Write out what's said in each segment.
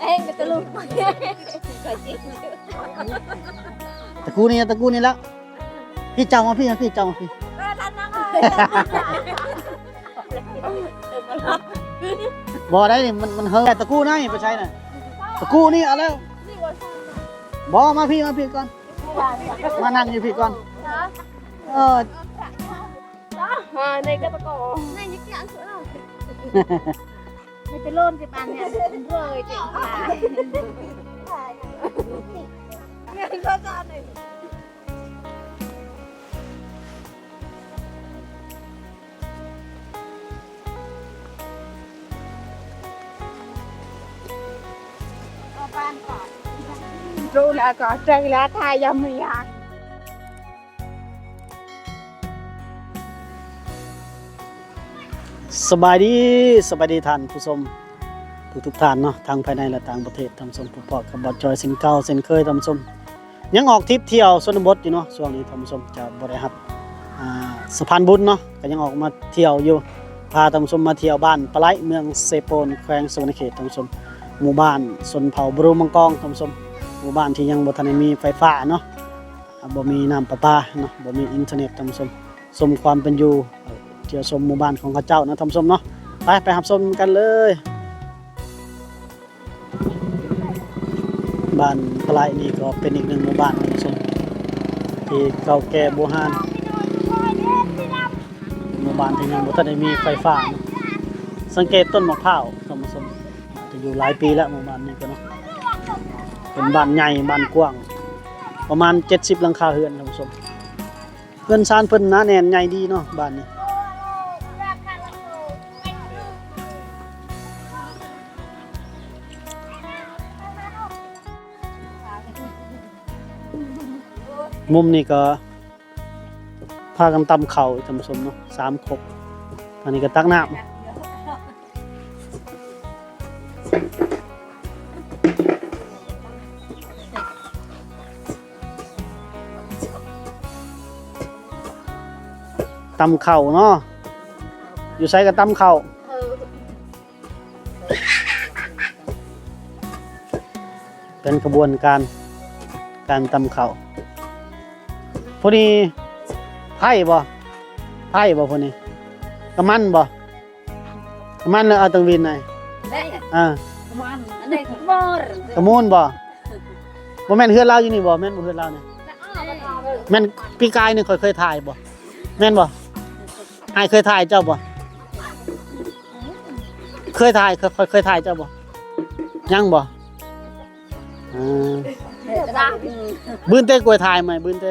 เอ้ยก็ตะลุกก็จริงตะกูนี่ตะกูนี่แล้วพี่เจ้ามาพี่มาพี่เจ้ามาพี่ก็ทันนั่งบ่ได้นี่มันมันเฮอตะกูนี่ไปใช้น่ะตะกูนี่เอาแล้วบ่มาพี่มาพี่ก่อน มานั่งอยู่พี่ก่อนเออมาในกระตะกอในยิ่งยันสุดแล้ว ไม่จะโล่นจะปานเนี่ยเลยจริงค่ะเนี่ยก็จะหนึ่งรู้แล้วก็ใจแล้วทายยังไม่อยาก สบายดีสบายดีท่านผู้ชมทุกทุกท่านเนาะทางภายในและต่างประเทศท่านชมผู้พอกับบอดจอยเส้นเก่าเส้นเคยท่านชมยังออกทริปเที่ยวชนบทอยู่เนาะช่วงนี้ท่านชมจะบริหับสะพานบุญเนาะก็ยังออกมาเที่ยวอยู่พาท่านชมมาเที่ยวบ้านปลาไหลเมืองเซโปนแขวงสวรรณเขตท่านชมหมู่บ้านสนเผาบรูมังกองท่านชมหมู่บ้านที่ยังบ่ทันมีไฟฟ้าเนาะบ่มีน้ำประปาเนาะบ่มีอินเทอร์เน็ตท่านชมชมความเป็นอยู่ เที่ยวชมหมู่บ้านของข้าเจ้านะท่านผู้ชมเนาะไปไปหับชมกันเลยบ้านปลายนี่ก็เป็นอีกหนึ่งหมู่บ้านท่านผู้ชมที่เก่าแก่โบราณหมู่บ้านที่ยังบ่ทันได้มีไฟฟ้าเนาะสังเกตต้นมะพร้าวท่านผู้ชมจะอยู่หลายปีแล้วหมู่บ้านนี้ก็เนาะเป็นบ้านใหญ่บ้านกว้าง ประมาณ 70 หลังคาเรือนท่านผู้ชมเพื่อนซานเพิ่นหนาแน่นใหญ่ดีเนาะบ้านนี้ มุมนี้ก็พากันตำเข่าวท่านผู้ชมเนาะสามครกอันนี้ก็ตักน้ำตำเข่าเนาะอยู่ใส่กับตำเข่าเป็นกระบวนการการตำเข่า พวกนี้ไพ่บ่ไพ่บ่พวกนี้กระมันบ่กระมันเลยเอาตังวินไหนได้อ่ามันอันนี้มอร์กระมูลบ่บ่แม่นเฮือนเราอยู่นี่บ่แม่นบ่เฮือนเราเนี่ยแม่นปีกายนี่ข่อยเคยถ่ายบ่แม่นบ่อายเคยถ่ายเจ้าบ่เคยถ่ายเคยเคยถ่ายเจ้าบ่ยังบ่อ่ากระดาษบืนเต้กล้วยถ่ายไหมบืนเต้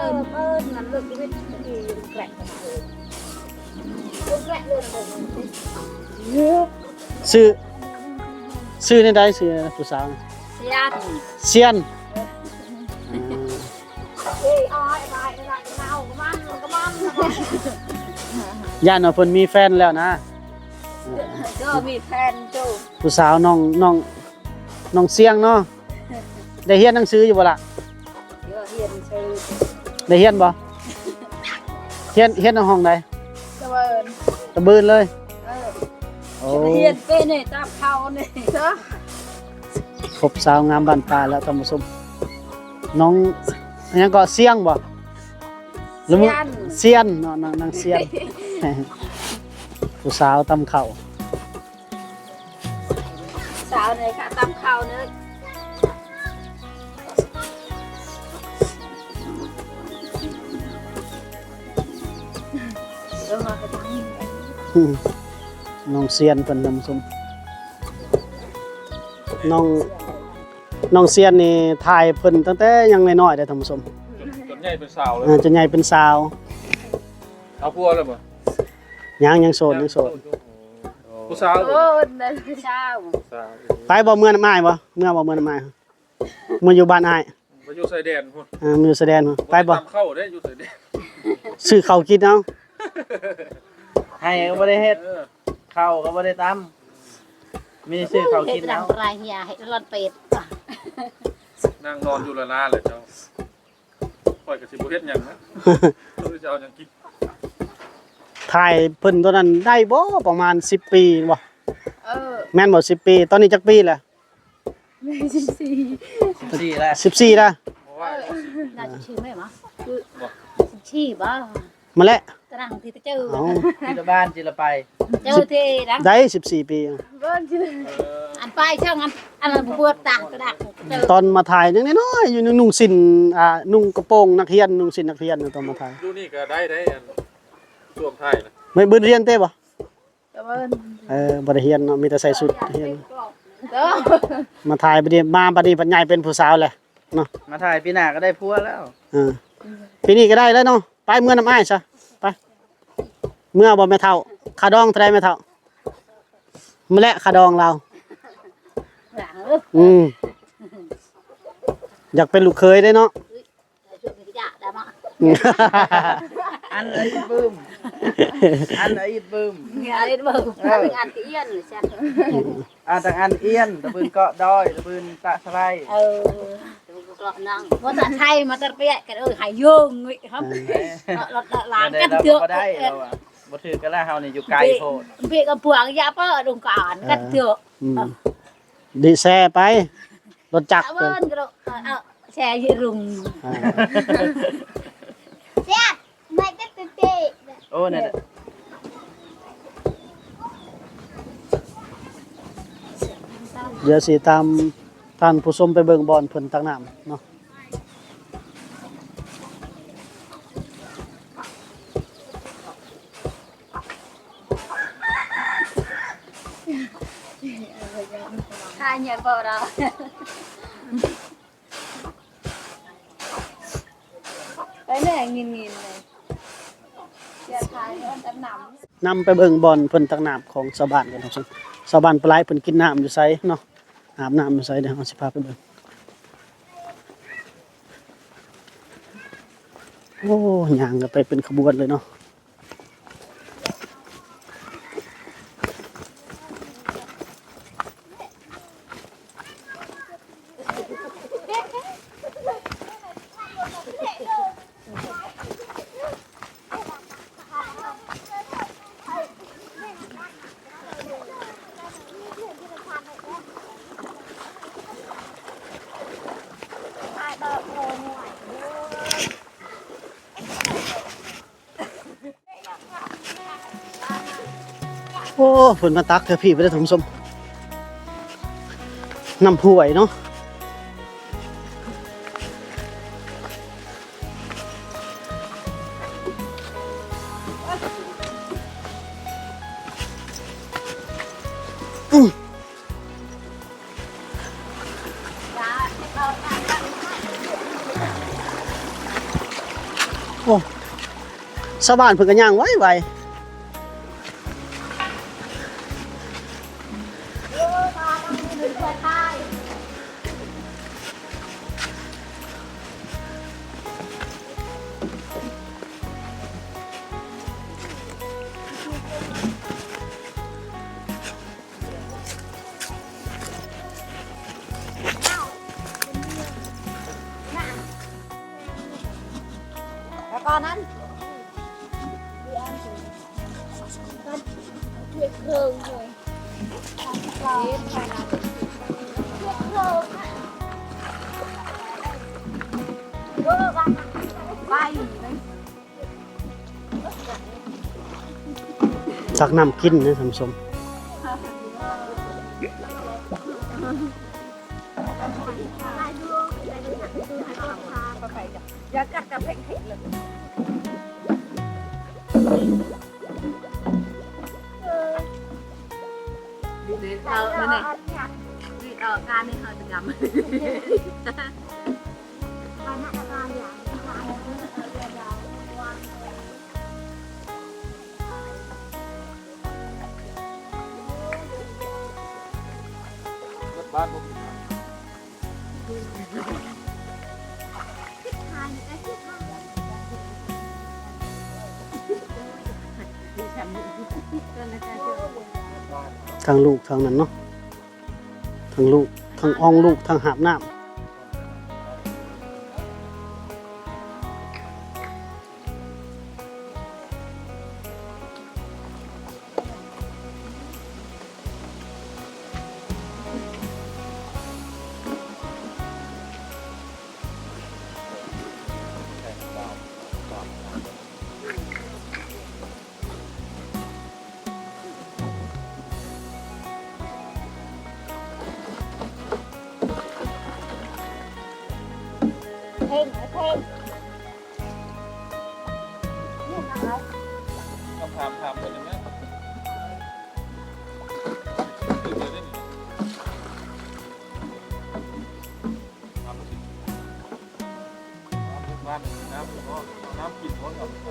ตัวเปิ้ลนั่นเลือกที่ไม่ดีแกร่งแกร่งเลยชื่อชื่อนี่ได้ชื่ออะไรนะผู้สาวน่ะเสียดเซียนเอ้ยอ้อยไปไปเมาก็มันก็มันย่านว่าเพิ่นมีแฟนแล้วนะก็มีแฟนจูผู้สาวน้องน้องน้องเสียงเนาะได้เรียนหนังสืออยู่บ่ล่ะเยอะเฮียนชื่อ ได้เรียนบ่เรียนเรียนในห้องใดเจริญตะบืนเลยเออโอ้เฮียนเป็นนี่ตามเขานี่เด้อครบสาวงามบ้านปลายแล้วท่านผู้ชมน้องอันยังก็เสียงบ่หรือมึงเสียนเนาะนางนางเสียนผู้สาวตำเข่าสาวนี่ค่ะตามเขาเนื้อ มาไปทางนี้อืมน้องเซียนเพิ่นท่านผู้ชมน้องน้องเซียนนี่ถ่ายเพิ่นตั้งแต่ยังน้อยๆเด้อท่านผู้ชมจนใหญ่เป็นสาวเลยอ่าจนใหญ่เป็นสาวเอาพัวเลยบ่ยังยังโสดยังโสดผู้สาวโอ้นั่นเช้าสาวไปบ่เมื่อน้ำอ้ายบ่เมื่อบ่เมื่อน้ำอ้ายเมื่ออยู่บ้านอ้ายไปอยู่ชายแดนพุ่นอ่ามาอยู่แสดงบ่ไปบ่ตามเข้าได้อยู่ชายแดน ซื้อข้าวกินเอา ให้ก็บ่ได้เฮ็ดเออข้าวก็บ่ได้ตำมีแต่ซื้อข้าวเห็กิดนหลัเอางไรเฮียเห็ดร้อนเป็ดนั่งนอนอยู่ละนาเลยเจ้าปล่อยกับสิบุเฮ็ดหยังนะรู้จะเอาหยังกินถ่ายเพิ่นตอนนั้นได้บ่ประมาณ 10 ปีบ่เอเออแม่นบ่10 ปี ตอนนี้จักปีแหละไม่ใช่สี่สี่แล้ว14แล้วเพราะว่าน่าจะชื่อไม่หรอคือชี้บ้ามาแล้ว ตรังที่เจอเอ้าจิละบ้านจิละไปเจอที่รังได้14 ปีบ้านที่เอออันไปช่างอันอันนั้นปวดต่างกระดักเจอตอนมาถ่ายยังน้อยๆอยู่นุ่งสินอ่านุ่งกระโปรงนักเรียนนุ่งสินนักเรียนตอนมาถ่ายอยู่นี่ก็ได้ได้อันช่วงไทยนะไม่เบิ่นเรียนเต้บ่แต่ว่าเออบ่ได้เรียนเนาะมีแต่ใส่ชุดเรียน เด้อมาถ่ายบัดนี้มาบัดนี้ปัญญายเป็นผู้สาวแหละเนาะมาถ่ายปีหน้าก็ได้พัวแล้วเออปีนี้ก็ได้แล้วเนาะไปเมื่อน้ำอ้ายซะไป เมื่อบ่แม่เฒ่าขาดองเท่าใดแม่เฒ่ามาและขาดองเราหลังเอออืมอยากเป็นลูกเคยได้เนาะช่วยพิจารณาได้มั้งอืมอันไอ้บึ้มอันไอ้บึ้มงานเล่นเบิ่งเป็นงานที่เอี้ยนเลยใช่อ่าทางอันเอียนตะบืนเกาะดอยตะบืนตะสไลด์เออก็นั่งว่าจะใช่มาตะเปียกันเออหายยุ่งงี้ครับเราล้างได้กันเราเถอะก็ได้เราอะ บ่ถือกันแล้วเฮานี่อยู่ไกลโพดเปียกับปวงยาป้าดงการกันเถอะอืมดีแซ่ไปรถจักรเอาเพิ่นเบิ้ลก็เอาแชร์ยืรุงอ่าเสียไม่ได้เตะโอ้เนี่ยเดี๋ยวสิตามท่านผู้ชมไปเบิ่งบอลเพิ่นตักน้ำเนาะ ทายเนี่ยบ่เราไปแน่งินงินเลยเสียทายมันจะหนำนำไปเบิ่งบอลเพิ่นตักน้ำของชาวบ้านกันครับชาวบ้านปลายเพิ่นกินน้ำอยู่ไสเนาะอาบน้ำอยู่ไสเดี๋ยวเราสิพาไปเบิ่งโอ้ย่างกันไปเป็นขบวนเลยเนาะ โอ้เพิ่นมาตักเถอะพี่ไปได้อท่านผู้ชมน้ำห้วยเนาะโอ้ชาวบ้านเพิ่นก็ย่างไว้ไว้ เรียกเครื่องเลยเรียกเครื่องเออไปเลยตักน้ำกินนะท่านผู้ชมอยากกัดกับเพ่งเลย เราเนี่ยนี่เราการนี่เราจะจำบ้านผม ทางลูกทางนั้นเนาะทางลูกทางอองลูกทางหาบน้ำ บ้านน้ำหรือว่าน้ำกินว่ากับไป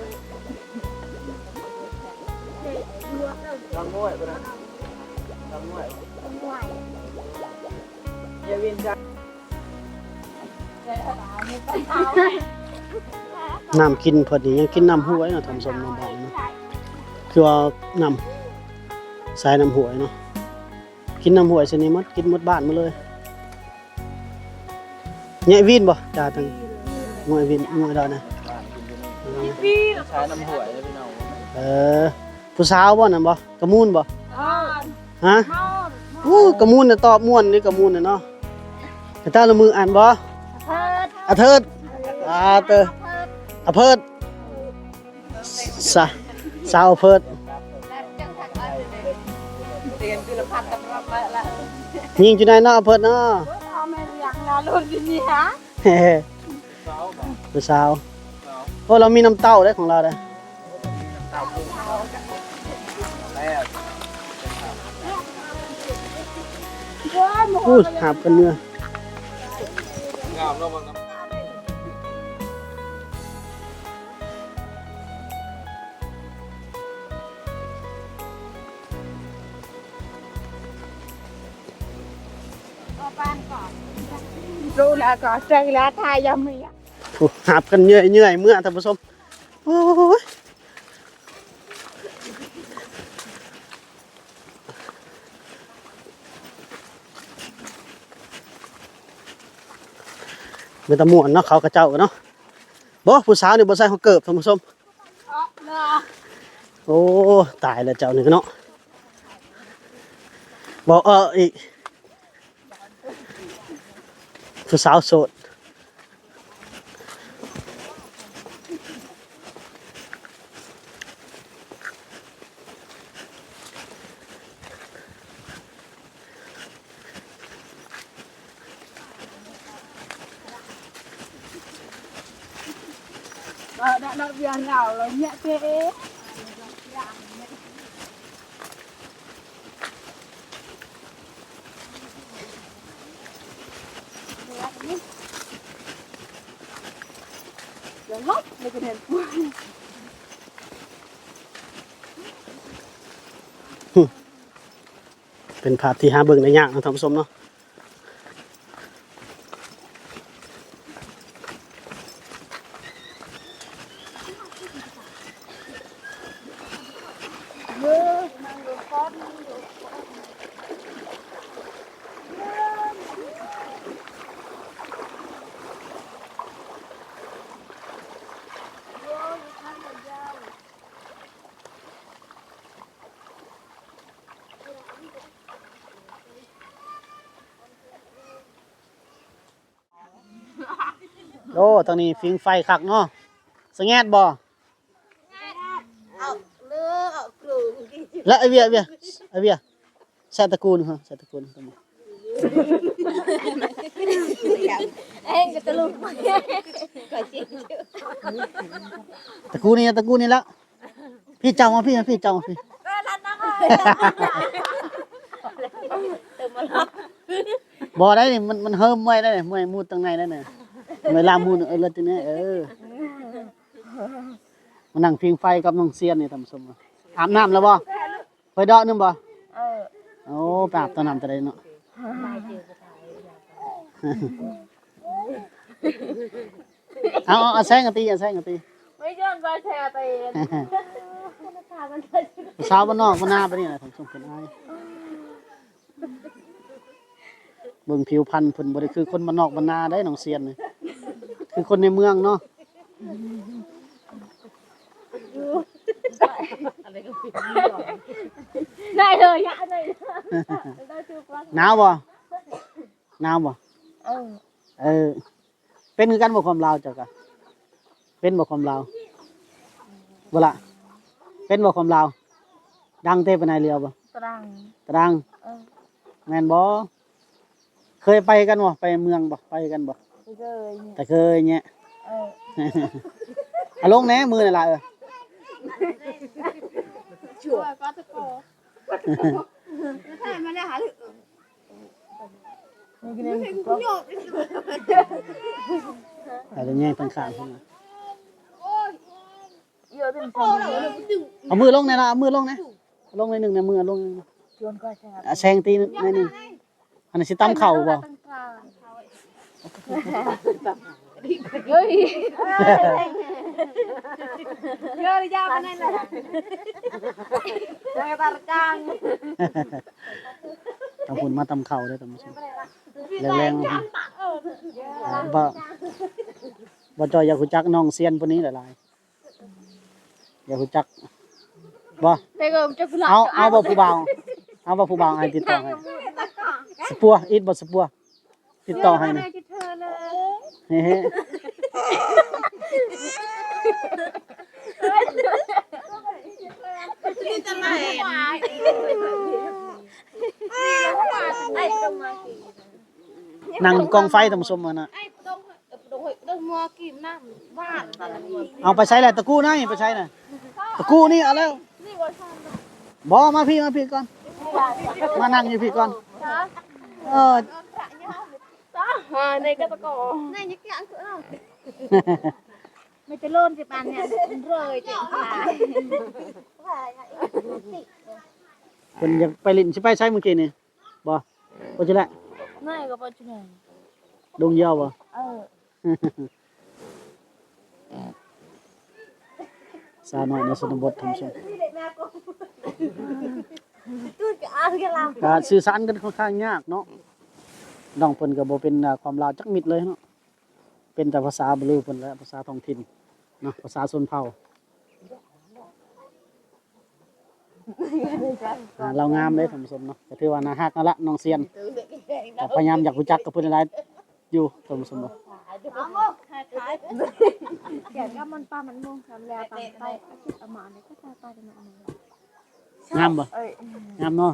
ลำง่วยปะนะลำง่วยไหวเยาวินจ้ะน้ำกินพิ่นนี่ยังกินน้ำห้วยเนาะท่านผู้ชมน้ำบ้านเนาะคือว่าน้ำสายน้ำห้วยเนาะกินน้ำห้วยชนิดมดกินหมดบ้านมาเลยเนี่ยวินบ่จ้าตัง งวยวินงวยดอกนะบ้านกินอยู่นี่ใช้น้ำหวยเลยพี่น้องเออผู้สาวบ่นั่นบ่กระมูนบ่อ่อนฮะอ่อนอู้กระมูนน่ะตอบม่วนนี่กระมูนน่ะเนาะแต่ตาละมืออ่านบ่เพิดอาเทิดอาเตออาเพิดสาสาวเพิดเตียนพิรพัฒน์ตำรับมาละยิงอยู่ในเนาะอาเพิดเนาะเอาไม่อยากนาลุนที่นี่ฮะเฮ้สาวบ่ ผู้สาวสาวโอ้เรามีน้ำเต้าได้ของเราได้แล้วเฮ้ยหมูพูดหาบกันเนื้องามแล้วบางน้ำก็บ้านก่อนรู้แล้วก็ใจแล้วทายยังไม่อยากพูด หาบกันเหนื่อยเหนื่อยเมื่อท่านผู้ชมโอ้ยเป็นตะม่วนเนาะเขากระเจ้าเนาะบ่ผู้สาวนี่บ่ใส่ของเกิบท่านผู้ชมโอ้ตายแล้วเจ้านี่เนาะบอกเอออีกผู้สาวโสดเออได้เบียร์เหงา เลยเนี่ยเจ๊เดี๋ยวลบเลยกันเห็นปุ๊บเป็นภาพที่หาเบิ่งได้ยากนะท่านผู้ชมเนาะ เยอะนั่งดูก้อนนั่งดูก้อนเยอะอยู่ข้างบนยาว โอ้ตอนนี้ฟิงไฟคักเนาะสงแงดบ่เอาเลือกเอากลุ่มดิและไอเวียไอ้เวียไอเวียใส่ตระกูลเหรอใส่ตระกูลตรงนี้เองก็จะลุกก็จริงตระกูลนี่ตระกูลนี่แล้วพี่เจ้ามาพี่มาพี่เจ้ามาพี่ก็นั่นนะค่ะเติมมาแล้วบ่ได้นี่มันมันเฮิมเมื่อยได้นี่เมื่อยมูดตรงไหนได้นี่ เวลามูดเออเลิศจังนี้เออมานั่งพิงไฟกับน้องเซียนนี่ท่านผู้ชมอาบน้ำแล้วบ่ไปเดาะนึงบ่เออโอ้ไปอาบตอนน้ำตะไดเนาะเอาเอาเอาแซงกันตีเอาแซงกันตีไม่ยอมไปแชร์ไปเองพามันไปสาวบ้านนอกบ้านนาไปนี่แหละท่านผู้ชมเป็นอายเบิ่งผิวพรรณเพิ่นบ่ได้คือคนบ้านนอกบ้านนาได้น้องเซียนนี่ คือคนในเมืองเนาะได้เลยยะได้ได้ทุกวันหนาวบ่หนาวบ่เออเออ เป็นคือกันบ่ความลาวเจ้ากะเป็นบ่ความลาวบ่ล่ะเป็นบ่ความลาวดังเต้ไปในเรือบ่ตรังตรังเออแม่นบ่เคยไปกันบ่ไปเมืองบ่ไปกันบ่โอ้ เคยเนี่ยแต่เคยเงี้ยเออเอาลงแหน่มือน่ะล่ะเออชั่วก็ตะโกใช่ไม่ได้หาถึงนี่กินเองก็โยกแต่จะแย่งข้างๆขึ้นมาเยอะเป็นคนเยอะเอามือลงแน่ล่ะเอามือลงแน่เอาลงในหนึ่งในมือเอาลงในหนึ่งชวนก็ใช่ครับอะแซงตีในนี่อันนี้สิตำเข่าบ่ เฮ้ยเยอะเลยยาวขนาดนั้นยังตาจางเอาผลมาตำเข่าได้อท่านผู้ชมแรงๆเอาอ่าบ่บ่จอยอยากรู้จักน้องเซียนผู้นี้หลายๆอยากรู้จักบ่าเอาเอาบ่ผู้บ่าวเอาบ่ผู้บ่าวให้ติดต่อให้สปัวอีทบ่สปัวติดต่อให้นะ นี่จะมาเห็นไอ้ตรงมากี่นั่งกองไฟท่านผู้ชมมานะไอ้ตรงตรงตรงมัวกี่น้ำบ้านตอนนี้เอาไปใช้แหละตะกู้นะไปใช้น่ะตะกู้นี่เอาแล้วนี่ว่าชอบบ่มาพี่มาพี่ก่อน มานั่งอยู่พี่ก่อนจ้าเออ จ้าฮะในกระตะกอในยักษ์ยันเสือไม่จะโล่นสิปานเนี่ยเลยเจ๋งค่ะเพิ่นอยากไปลิ้นสิไปใช้เมื่อกี้นี่บ่บ่จิแหละไม่ก็ปัจจุบันดงเหี่ยวบ่เออสาวน้อยในชนบทท่านผู้ชมตู้กอาร์กันลการสื่อสารกันค่อนข้างยากเนาะ น้องเพิ่นก็บ่เป็นความลาวจักมิดเลยเนาะเป็นแต่ภาษาบลูเพิ่นและภาษาท้องถิ่นเนาะภาษาชนเผ่าเรางามเลยท่านผู้ชมเนาะก็ถือว่าน่าฮักนั่นละน้องเซียนพยายามอยากรู้จักกับเพิ่นหลายอยู่ท่านผู้ชมเนาะเขียนก็มันปลามันมงทำแล้วตาไปเอามาเนี่ยก็ตาตาจะมาเอามางามบ่งามเนาะ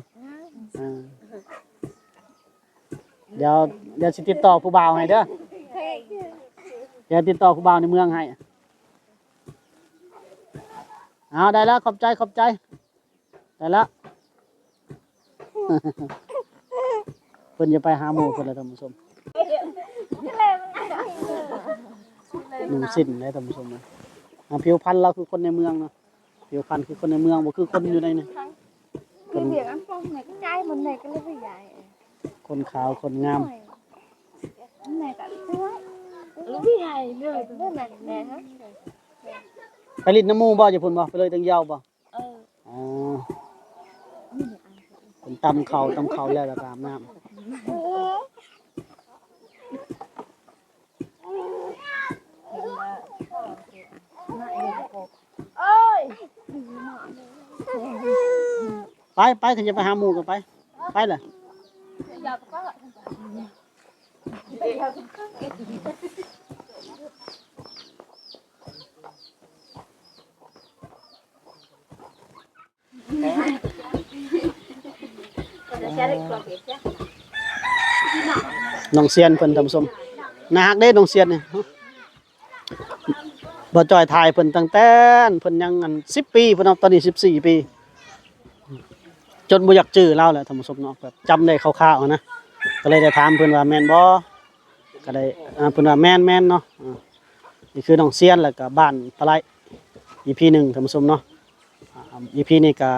เดี๋ยวเดี๋ยวสิติดต่อผู้บ่าวให้เด้อเดี๋ยวติดต่อผู้บ่าวในเมืองให้เอาได้แล้วขอบใจขอบใจได้แล้วเพิ่นจะไปหาหมู่เพิ่นเลยท่านผู้ชมหนุ่มสิ้นเลยท่านผู้ชมนะอ่าผิวพรรณเราคือคนในเมืองเนาะผิวพรรณคือคนในเมืองบ่คือคนอยู่ในนี่คือเบียงอันฟองไหนก็ใจมันไหนก็เลยไปใหญ่ คนขาวคนงามไหนก็สวยรู้พี่ใหญ่เลยเรื่องไหนแน่ฮะไปลิ้นน้ำหมูบ่จะพุ่นบ่ไปเลยตังยาวบ่เอออ๋อเป็นตำเขาตำเขาแล้วแล้วก็อาบน้ำเอ้ยไปไปถึงจะไปหาหมูกันไป ไปเลยอยากก็ น้องเซียนเพิ่นทำสมนาฮักเด้น้องเซียนเนี่ยบ่จอยถ่ายเพิ่นตั้งแต่เพิ่นยังอัน10 ปีเพิ่นเอาตอนนี้ 14 ปี จนบ่อยากจื้อเล่าแหละท่านผู้ชมเนาะแบบจำได้คร่าวๆนะก็เลยได้ถามเพิ่อนว่าแมนบ่ก็ได้อ่าเพิ่อนว่าแมนแมนเนาะอ่านี่คือน้องเซียนแล้วก็บ้านปลาไหล EP หนึ่งท่านผู้ชมเนาะอ่า EP นี้ก็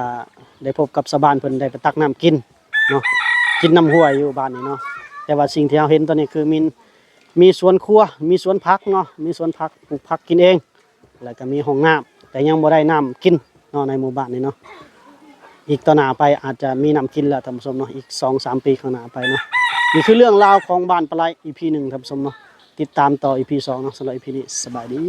ได้พบกับชาวบ้านเพิ่นได้ไปตักน้ำกินเนาะกินน้ำห้วยอยู่บ้านนี้เนาะแต่ว่าสิ่งที่เราเห็นตอนนี้คือมีมีสวนครัว มีสวนผักเนาะมีสวนผักปลูกผักกินเอง แล้วก็มีห้องน้ำแต่ยังบ่ได้น้ำกินเนาะในหมู่บ้านนี้เนาะ อีกต่อหน้าไปอาจจะมีน้ำกินแล้วท่านผู้ชมเนาะอีกสองสามปีข้างหน้าไปเนาะนี่คือเรื่องราวของบ้านปลาไหล EP หนึ่งท่านผู้ชมเนาะติดตามต่ออีพีสองเนาะสำหรับอีพีนี้สบายดี